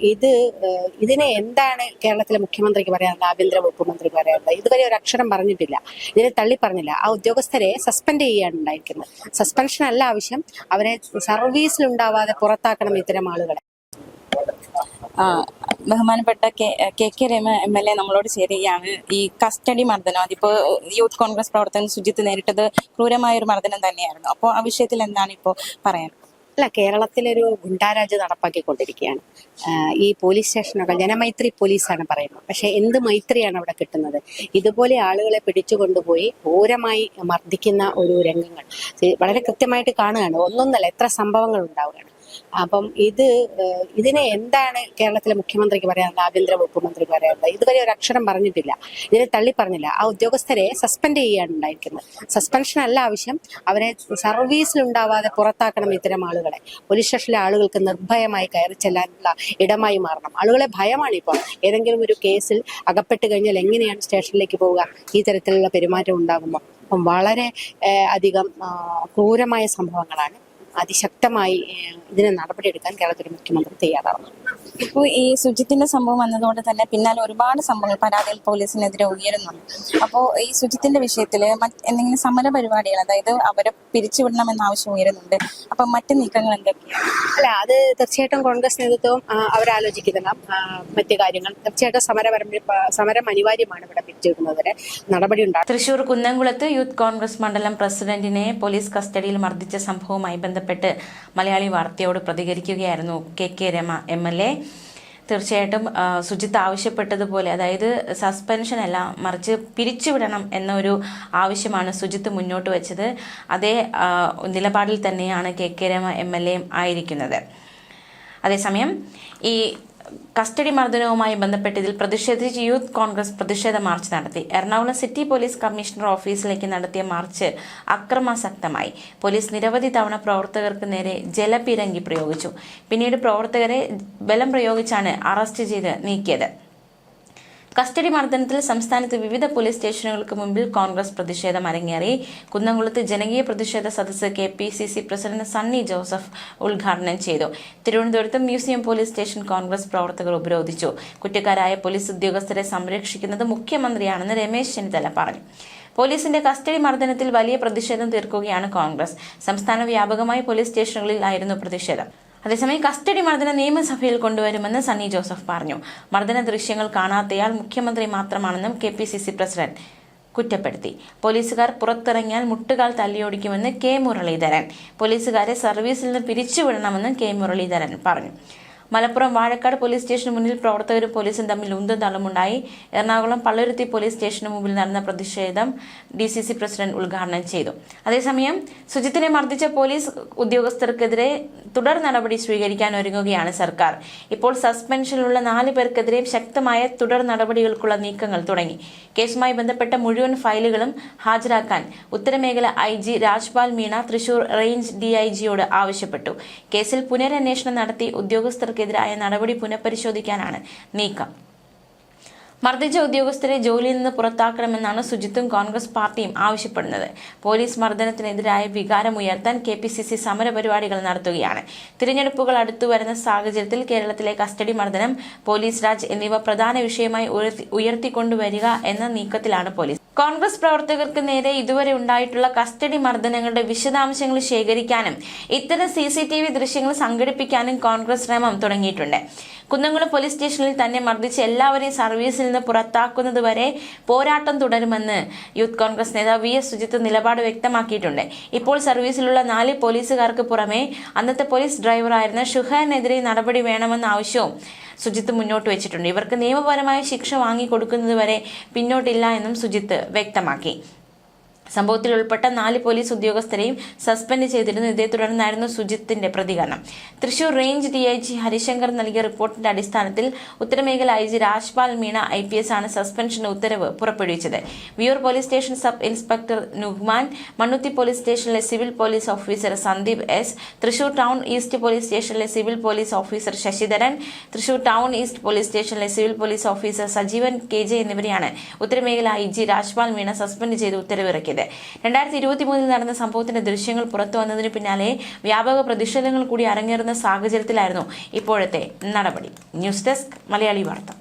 ഇത് ഇതിനെ എന്താണ് കേരളത്തിലെ മുഖ്യമന്ത്രിക്ക് പറയാനുള്ളത് ആഭ്യന്തര വകുപ്പ് മന്ത്രി പറയാനുള്ളത്? ഇതുവരെ ഒരു അക്ഷരം പറഞ്ഞിട്ടില്ല. ഇതിനെ തള്ളി പറഞ്ഞില്ല. ആ ഉദ്യോഗസ്ഥരെ സസ്പെൻഡ് ചെയ്യാണ് ഉണ്ടായിരിക്കുന്നത്. സസ്പെൻഷൻ അല്ല ആവശ്യം. അവരെ സർവീസിൽ ഉണ്ടാവാതെ പുറത്താക്കണം ഇത്തരം ആളുകളെ. ബഹുമാനപ്പെട്ട K K K Rema M L A നമ്മളോട് ചേരുകയാണ്. ഈ കസ്റ്റഡി മർദ്ദനം അതിപ്പോ യൂത്ത് കോൺഗ്രസ് പ്രവർത്തകൻ സുജിത്ത് നേരിട്ടത് ക്രൂരമായ ഒരു മർദ്ദനം തന്നെയായിരുന്നു. അപ്പോൾ ആ വിഷയത്തിൽ എന്താണ് ഇപ്പോ പറയാൻ? അല്ല കേരളത്തിലൊരു ഗുണ്ടാരാജ് നടപ്പാക്കിക്കൊണ്ടിരിക്കുകയാണ്. ഈ പോലീസ് സ്റ്റേഷനൊക്കെ ജനമൈത്രി പോലീസാണ് പറയുന്നത്. പക്ഷേ എന്ത് മൈത്രിയാണ് അവിടെ കിട്ടുന്നത്? ഇതുപോലെ ആളുകളെ പിടിച്ചു കൊണ്ടുപോയി ഘോരമായി മർദ്ദിക്കുന്ന ഒരു രംഗങ്ങൾ. വളരെ കൃത്യമായിട്ട് കാണുകയാണ്. ഒന്നൊന്നല്ല എത്ര സംഭവങ്ങൾ ഉണ്ടാവുകയാണ്. അപ്പം ഇത് ഇതിനെ എന്താണ് കേരളത്തിലെ മുഖ്യമന്ത്രിക്ക് പറയാനുള്ളത് ആഭ്യന്തര വകുപ്പ് മന്ത്രിക്ക് പറയാനുള്ളത്? ഇതുവരെ ഒരു അക്ഷരം പറഞ്ഞിട്ടില്ല. ഇതിനെ തള്ളി പറഞ്ഞില്ല. ആ ഉദ്യോഗസ്ഥരെ സസ്പെൻഡ് ചെയ്യാണ് ഉണ്ടായിരിക്കുന്നത് സസ്പെൻഷൻ അല്ല ആവശ്യം. അവരെ സർവീസിൽ ഉണ്ടാവാതെ പുറത്താക്കണം ഇത്തരം ആളുകളെ. പോലീസ് സ്റ്റേഷനിലെ ആളുകൾക്ക് നിർഭയമായി കയറി ചെല്ലാനുള്ള ഇടമായി മാറണം. ആളുകളെ ഭയമാണ് ഇപ്പോൾ. ഏതെങ്കിലും ഒരു കേസിൽ അകപ്പെട്ട് കഴിഞ്ഞാൽ എങ്ങനെയാണ് സ്റ്റേഷനിലേക്ക് പോവുക? ഈ തരത്തിലുള്ള പെരുമാറ്റം ഉണ്ടാകുമ്പോൾ. അപ്പം വളരെ അധികം ക്രൂരമായ സംഭവങ്ങളാണ് അതിശക്തമായി ഇതിനെ നടപടിയെടുക്കാൻ കേരളത്തിലെ മുഖ്യമന്ത്രി തയ്യാറാണ് ഇപ്പോൾ ഈ സുജിത്തിന്റെ സംഭവം വന്നതുകൊണ്ട് തന്നെ പിന്നാലെ ഒരുപാട് സംഭവങ്ങൾ പരാതികൾ പോലീസിനെതിരെ ഉയരുന്നുണ്ട്. അപ്പോൾ ഈ സുജിത്തിന്റെ വിഷയത്തിൽ എന്തെങ്കിലും സമര പരിപാടികൾ അതായത് അവരെ പിരിച്ചുവിടണമെന്ന ആവശ്യം ഉയരുന്നുണ്ട്. അപ്പൊ മറ്റു നീക്കങ്ങൾ എന്തൊക്കെയാണ്? അല്ല അത് തീർച്ചയായിട്ടും കോൺഗ്രസ് നേതൃത്വം ആ, അവരാലോചിക്കുന്ന മറ്റു കാര്യങ്ങൾ. തീർച്ചയായിട്ടും സമരപരം സമരം അനിവാര്യമാണ് ഇവിടെ പിരിച്ചുവിടുന്നതിന് നടപടി ഉണ്ടാകും തൃശൂർ കുന്നംകുളത്ത് യൂത്ത് കോൺഗ്രസ് മണ്ഡലം പ്രസിഡന്റിനെ പോലീസ് കസ്റ്റഡിയിൽ മർദ്ദിച്ച സംഭവവുമായി ബന്ധപ്പെട്ട് മലയാളി വാർത്തയോട് പ്രതികരിക്കുകയായിരുന്നു K K Rema M L A. തീർച്ചയായിട്ടും സുജിത്ത് ആവശ്യപ്പെട്ടതുപോലെ അതായത് സസ്പെൻഷൻ അല്ല മറിച്ച് പിരിച്ചുവിടണം എന്നൊരു ആവശ്യമാണ് സുജിത്ത് മുന്നോട്ട് വെച്ചത്. അതേ നിലപാടിൽ തന്നെയാണ് K K Rema M L A ആയിരിക്കുന്നത്. അതേസമയം ഈ കസ്റ്റഡി മർദ്ദനവുമായി ബന്ധപ്പെട്ട് ഇതിൽ പ്രതിഷേധിച്ച് യൂത്ത് കോൺഗ്രസ് പ്രതിഷേധ മാർച്ച് നടത്തി. എറണാകുളം സിറ്റി പോലീസ് കമ്മീഷണർ ഓഫീസിലേക്ക് നടത്തിയ മാർച്ച് അക്രമാസക്തമായി. പോലീസ് നിരവധി തവണ പ്രവർത്തകർക്ക് നേരെ ജലപിരങ്കി പ്രയോഗിച്ചു. പിന്നീട് പ്രവർത്തകരെ ബലം പ്രയോഗിച്ചാണ് അറസ്റ്റ് ചെയ്ത് നീക്കിയത്. കസ്റ്റഡി മർദ്ദനത്തിൽ സംസ്ഥാനത്ത് വിവിധ പോലീസ് സ്റ്റേഷനുകൾക്ക് മുമ്പിൽ കോൺഗ്രസ് പ്രതിഷേധം അരങ്ങേറി. കുന്നംകുളത്ത് ജനകീയ പ്രതിഷേധ സദസ്സ് K P C C president Sunny Joseph ഉദ്ഘാടനം ചെയ്തു. തിരുവനന്തപുരത്ത് മ്യൂസിയം പോലീസ് സ്റ്റേഷൻ കോൺഗ്രസ് പ്രവർത്തകർ ഉപരോധിച്ചു. കുറ്റക്കാരായ പോലീസ് ഉദ്യോഗസ്ഥരെ സംരക്ഷിക്കുന്നത് മുഖ്യമന്ത്രിയാണെന്ന് രമേശ് ചെന്നിത്തല പറഞ്ഞു. പോലീസിന്റെ കസ്റ്റഡി മർദ്ദനത്തിൽ വലിയ പ്രതിഷേധം തീർക്കുകയാണ് കോൺഗ്രസ്. സംസ്ഥാന വ്യാപകമായി പോലീസ് സ്റ്റേഷനുകളിലായിരുന്നു പ്രതിഷേധം. അതേസമയം കസ്റ്റഡി മർദ്ദനം നിയമസഭയിൽ കൊണ്ടുവരുമെന്ന് സണ്ണി ജോസഫ് പറഞ്ഞു. മർദ്ദന ദൃശ്യങ്ങൾ കാണാത്തയാൾ മുഖ്യമന്ത്രി മാത്രമാണെന്നും K P C C president കുറ്റപ്പെടുത്തി. പോലീസുകാർ പുറത്തിറങ്ങിയാൽ മുട്ടുകാൽ തല്ലിയൊടിക്കുമെന്ന് കെ മുരളീധരൻ. പോലീസുകാരെ സർവീസിൽ നിന്ന് പിരിച്ചുവിടണമെന്നും കെ മുരളീധരൻ പറഞ്ഞു. മലപ്പുറം വാഴക്കാട് പോലീസ് സ്റ്റേഷന് മുന്നിൽ പ്രവർത്തകരും പോലീസും തമ്മിൽ ഉന്തും തള്ളുമുണ്ടായി എറണാകുളം പള്ളുരുത്തി പോലീസ് സ്റ്റേഷന് മുമ്പിൽ നടന്ന പ്രതിഷേധം ഡി സി സി പ്രസിഡന്റ് ഉദ്ഘാടനം ചെയ്തു. അതേസമയം സുജിത്തിനെ മർദ്ദിച്ച പോലീസ് ഉദ്യോഗസ്ഥർക്കെതിരെ തുടർ നടപടി സ്വീകരിക്കാൻ ഒരുങ്ങുകയാണ് സർക്കാർ. ഇപ്പോൾ സസ്പെൻഷനിലുള്ള നാല് പേർക്കെതിരെയും ശക്തമായ തുടർ നടപടികൾക്കുള്ള നീക്കങ്ങൾ തുടങ്ങി. കേസുമായി ബന്ധപ്പെട്ട മുഴുവൻ ഫയലുകളും ഹാജരാക്കാൻ ഉത്തരമേഖല I G Rajpal Meena Thrissur range D I ജിയോട് ആവശ്യപ്പെട്ടു. കേസിൽ പുനരന്വേഷണം നടത്തി ഉദ്യോഗസ്ഥർക്കെതിരായ നടപടി പുനഃപരിശോധിക്കാനാണ് നീക്കം. മർദ്ദിച്ച ഉദ്യോഗസ്ഥരെ ജോലിയിൽ നിന്ന് പുറത്താക്കണമെന്നാണ് സുജിത്തും കോൺഗ്രസ് പാർട്ടിയും ആവശ്യപ്പെടുന്നത്. പോലീസ് മർദ്ദനത്തിനെതിരായ വികാരം ഉയർത്താൻ കെ പി സി സി സമരപരിപാടികൾ നടത്തുകയാണ്. തിരഞ്ഞെടുപ്പുകൾ അടുത്തുവരുന്ന സാഹചര്യത്തിൽ കേരളത്തിലെ കസ്റ്റഡി മർദ്ദനം പോലീസ് രാജ് എന്നിവ പ്രധാന വിഷയമായി ഉയർത്തി- ഉയർത്തിക്കൊണ്ടുവരിക എന്ന നീക്കത്തിലാണ് പോലീസ് കോൺഗ്രസ് പ്രവർത്തകർക്ക് നേരെ ഇതുവരെ ഉണ്ടായിട്ടുള്ള കസ്റ്റഡി മർദ്ദനങ്ങളുടെ വിശദാംശങ്ങൾ ശേഖരിക്കാനും ഇത്തരം സി ദൃശ്യങ്ങൾ സംഘടിപ്പിക്കാനും കോൺഗ്രസ് ശ്രമം തുടങ്ങിയിട്ടുണ്ട്. കുന്നംകുളം പോലീസ് സ്റ്റേഷനിൽ തന്നെ മർദ്ദിച്ച് എല്ലാവരെയും സർവീസിൽ നിന്ന് പുറത്താക്കുന്നതുവരെ പോരാട്ടം തുടരുമെന്ന് യൂത്ത് കോൺഗ്രസ് നേതാവ് വി എസ് സുജിത്ത് നിലപാട് വ്യക്തമാക്കിയിട്ടുണ്ട്. ഇപ്പോൾ സർവീസിലുള്ള നാല് പോലീസുകാർക്ക് പുറമെ അന്നത്തെ പോലീസ് ഡ്രൈവറായിരുന്ന ഷുഹാനെതിരെ നടപടി വേണമെന്ന ആവശ്യവും സുജിത്ത് മുന്നോട്ട് വെച്ചിട്ടുണ്ട്. ഇവർക്ക് നിയമപരമായ ശിക്ഷ വാങ്ങിക്കൊടുക്കുന്നതുവരെ പിന്നോട്ടില്ല എന്നും സുജിത്ത് വ്യക്തമാക്കി. സംഭവത്തിൽ ഉൾപ്പെട്ട നാല് പോലീസ് ഉദ്യോഗസ്ഥരെയും സസ്പെൻഡ് ചെയ്തിരുന്നു. ഇതേ തുടർന്നായിരുന്നു സുജിത്തിന്റെ പ്രതികരണം. Thrissur range D I G Harishankar നൽകിയ റിപ്പോർട്ടിന്റെ അടിസ്ഥാനത്തിൽ ഉത്തരമേഖല I G Rajpal Meena I P S ആണ് സസ്പെൻഷൻ ഉത്തരവ് പുറപ്പെടുവിച്ചത്. Viyyur police station sub inspector Nugman Mannuthy police സ്റ്റേഷനിലെ civil police officer Sandeep S Thrissur town east police സ്റ്റേഷനിലെ civil police officer Sasidharan Thrissur town east police സ്റ്റേഷനിലെ civil police officer Sajeevan K J എന്നിവരെയാണ് ഉത്തരമേഖല I G Rajpal Meena suspend ചെയ്ത് ഉത്തരവിറക്കിയത്. നടത്തിയത് രണ്ടായിരത്തി ഇരുപത്തി മൂന്നിൽ നടന്ന സംഭവത്തിന്റെ ദൃശ്യങ്ങൾ പുറത്തു വന്നതിന് പിന്നാലെ വ്യാപക പ്രതിഷേധങ്ങൾ കൂടി അരങ്ങേറുന്ന സാഹചര്യത്തിലായിരുന്നു ഇപ്പോഴത്തെ നടപടി. ന്യൂസ് ഡെസ്ക് മലയാളി വാർത്ത.